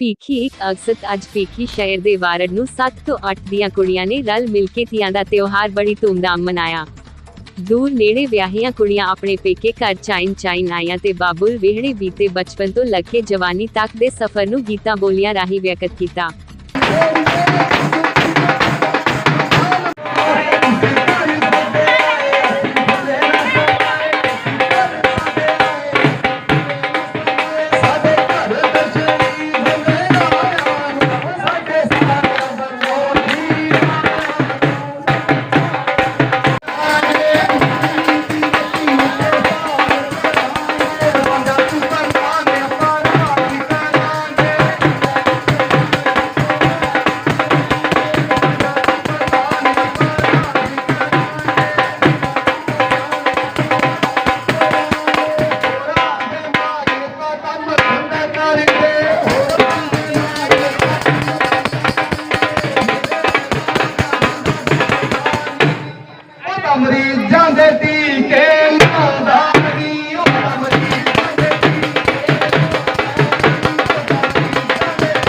ਭੀਖੀ ਇੱਕ ਅਕਸਤ ਅੱਜ ਭੀਖੀ ਸ਼ਹਿਰ ਦੇ ਵਾਰਡ ਨੂੰ 7 ਤੋਂ 8 ਦੀਆਂ ਕੁੜੀਆਂ ਨੇ ਰਲ ਮਿਲ ਕੇ ਤੀਆਂ ਦਾ ਤਿਉਹਾਰ ਬੜੀ ਧੂਮਧਾਮ ਮਨਾਇਆ। ਦੂਰ ਨੇੜੇ ਵਿਆਹੀਆਂ ਕੁੜੀਆਂ ਆਪਣੇ ਪੇਕੇ ਘਰ ਚਾਈਨ ਚਾਈਨ ਆਈਆਂ ਤੇ ਬਾਬੁਲ ਵਿਹੜੇ ਬੀਤੇ ਬਚਪਨ ਤੋਂ ਲੈ ਜਵਾਨੀ ਤੱਕ ਦੇ ਸਫ਼ਰ ਨੂੰ ਗੀਤਾਂ ਬੋਲੀਆਂ ਰਾਹੀਂ ਵਿਅਕਤ ਕੀਤਾ। ਮਰੀਜ਼ਾਂ ਦੇ ਦੀ